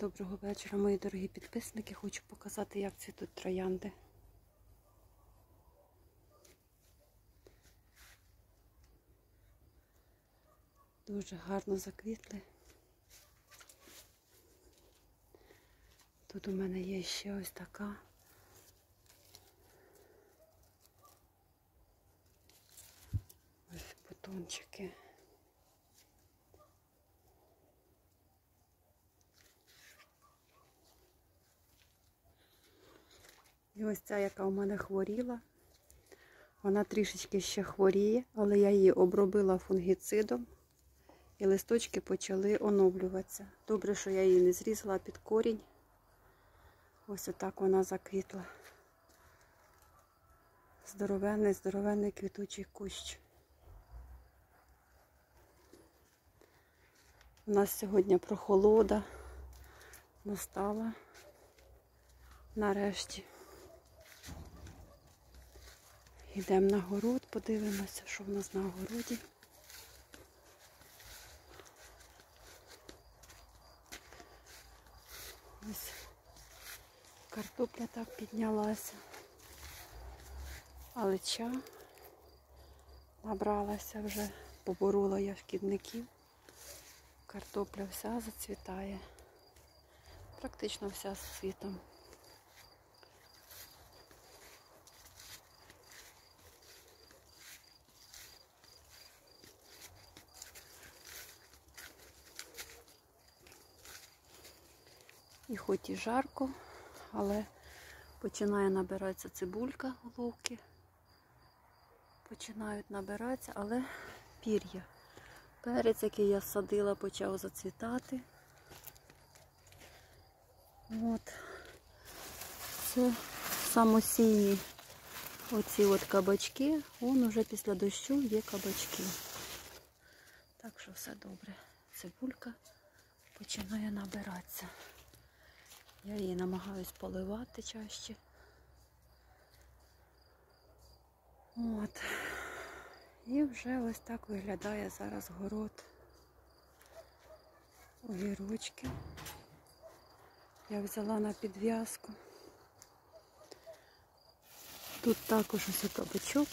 Доброго вечора, мої дорогі підписники. Хочу показати, як цвітуть троянди. Дуже гарно заквітли. Тут у мене є ще ось така. Ось бутончики. І ось ця, яка у мене хворіла. Вона трішечки ще хворіє, але я її обробила фунгіцидом і листочки почали оновлюватися. Добре, що я її не зрізала під корінь. Ось отак вона заквітла. Здоровенний, здоровенний квітучий кущ. У нас сьогодні прохолода настала нарешті. Йдемо на город, подивимося, що в нас на городі. Ось картопля так піднялася. Алеча набралася вже, поборола я шкідників. Картопля вся зацвітає. Практично вся з цвітом. І хоч і жарко, але починає набиратися цибулька, головки. Починають набиратися, але пір'я. Перець, який я садила, почав зацвітати. От. Це самосійні оці от кабачки. Вон уже після дощу є кабачки. Так що все добре. Цибулька починає набиратися. Я її намагаюсь поливати чаще. От. І вже ось так виглядає зараз город. Огірочки. Я взяла на підв'язку. Тут також ось кабачок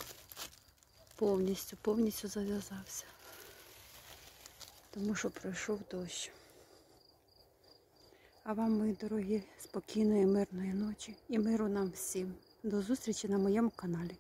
повністю, повністю зав'язався. Тому що пройшов дощ. А вам, мої дорогі, спокійної, мирної ночі і миру нам всім. До зустрічі на моєму каналі.